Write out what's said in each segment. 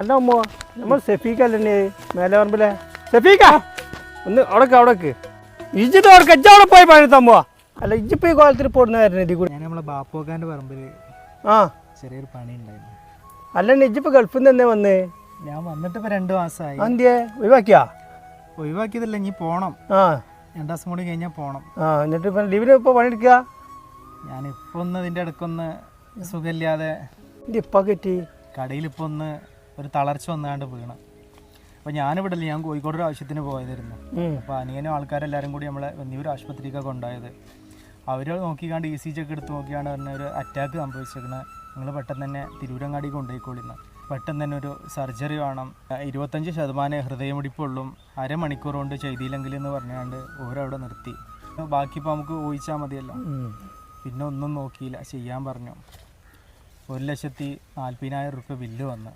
അല്ല അമ്മോ നമ്മൾ സെഫീക്കല്ലേ മേലെ പറമ്പിലെ? സെഫീക്ക ഒന്ന് അവിടക്ക് അവിടക്ക്. ഇജിട്ട് അവിടെ കച്ചവടെ പോയി പഴുത്തമ്മോ അല്ല ഇജ്ജിപ്പോ ഈ കോലത്തിൽ പോടുന്നതായിരുന്നു ഇതിൽ കൂടി. ഞാൻ നമ്മളെ ബാപ്പോക്കാന്റെ പറമ്പിൽ ആ. ചെറിയൊരു പണി ഉണ്ടായിരുന്നു അല്ല ഇജിപ്പ് ഗൾഫിൽ നിന്ന് തന്നെ വന്ന്? ഞാൻ വന്നിട്ട് ഇപ്പൊ രണ്ട് മാസമായി അന്ത്യേ ഒഴിവാക്കിയാ? ഒഴിവാക്കിയതല്ല ഇനി പോണം. ആ. രണ്ട് ദിവസം കൂടി കഴിഞ്ഞാൽ പോണം. ആ എന്നിട്ട് ഇപ്പൊ ലീവിന് ഇപ്പോൾ പണിയെടുക്കുക ഞാനിപ്പോൾ ഒന്ന് ഇതിന്റെ ഇടയ്ക്കൊന്ന് സുഖമില്ലാതെ എന്റെ ഇപ്പം കെറ്റി കടയിൽ ഇപ്പൊ ഒന്ന് ഒരു തളർച്ച വന്നാണ്ട് വീണ്. അപ്പോൾ ഞാനിവിടെ ഇല്ല ഞാൻ കോഴിക്കോട് ഒരു ആവശ്യത്തിന് പോയതായിരുന്നു. അപ്പോൾ അനിയനും ആൾക്കാരെല്ലാവരും കൂടി നമ്മളെ വന്നിയൂർ ആശുപത്രിക്കൊക്കെ കൊണ്ടുപോയത് അവർ നോക്കിക്കാണ്ട് ഇ സി ജി ഒക്കെ എടുത്ത് നോക്കിയാണ് പറഞ്ഞ ഒരു അറ്റാക്ക് സംഭവിച്ചിരിക്കുന്നത് നിങ്ങൾ പെട്ടെന്ന് തന്നെ തിരൂരങ്ങാടി കൊണ്ടുപോയിക്കോളിന്ന് പെട്ടെന്ന് തന്നെ ഒരു സർജറി വേണം. ഇരുപത്തഞ്ച് ശതമാനം ഹൃദയമിടിപ്പുള്ളൂ അരമണിക്കൂർ കൊണ്ട് ചെയ്തില്ലെങ്കിൽ എന്ന് പറഞ്ഞാണ്ട് ഓരവിടെ നിർത്തി. ബാക്കി ഇപ്പോൾ നമുക്ക് ഊഹിച്ചാൽ മതിയല്ലോ. പിന്നെ ഒന്നും നോക്കിയില്ല ചെയ്യാൻ പറഞ്ഞു. ഒരു ലക്ഷത്തി നാൽപ്പതിനായിരം റുപ്യ ബില്ല് വന്ന്.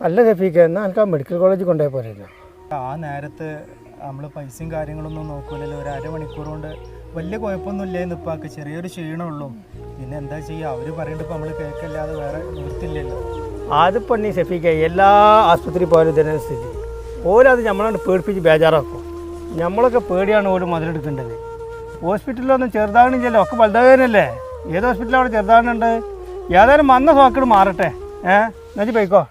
അല്ല സെഫീക്ക എന്നാൽ എനിക്ക് ആ മെഡിക്കൽ കോളേജിൽ കൊണ്ടുപോയി പോരല്ലോ ആ നേരത്ത് നമ്മൾ പൈസയും കാര്യങ്ങളൊന്നും നോക്കൂലല്ലോ. ഒരു അരമണിക്കൂർ കൊണ്ട് വലിയ കുഴപ്പമൊന്നും ഇല്ലേ ഇപ്പാക്ക് ചെറിയൊരു ക്ഷീണമുള്ളൂ. പിന്നെ എന്താ ചെയ്യുക അവർ പറയുന്നത് ഇപ്പോൾ നമ്മൾ കേൾക്കല്ലാതെ വേറെ നിർത്തില്ലല്ലോ അതിപ്പോൾ നീ സെഫിക്ക എല്ലാ ആശുപത്രി പോയാലും ഇതന്നെ സ്ഥിതി. ഓരത് നമ്മളോട് പേടിപ്പിച്ച് ബേജാറാക്കും. നമ്മളൊക്കെ പേടിയാണ് ഓരോ മുതലെടുക്കേണ്ടത്. ഹോസ്പിറ്റലിലൊന്നും ചെറുതാകണില്ലല്ലോ ഒക്കെ വലുതാകാനല്ലേ? ഏത് ഹോസ്പിറ്റലാണ് ചെറുതാണുണ്ട് ഏതായാലും വന്ന സോക്കട് മാറട്ടെ. ഏഹ് എന്നു പോയിക്കോ.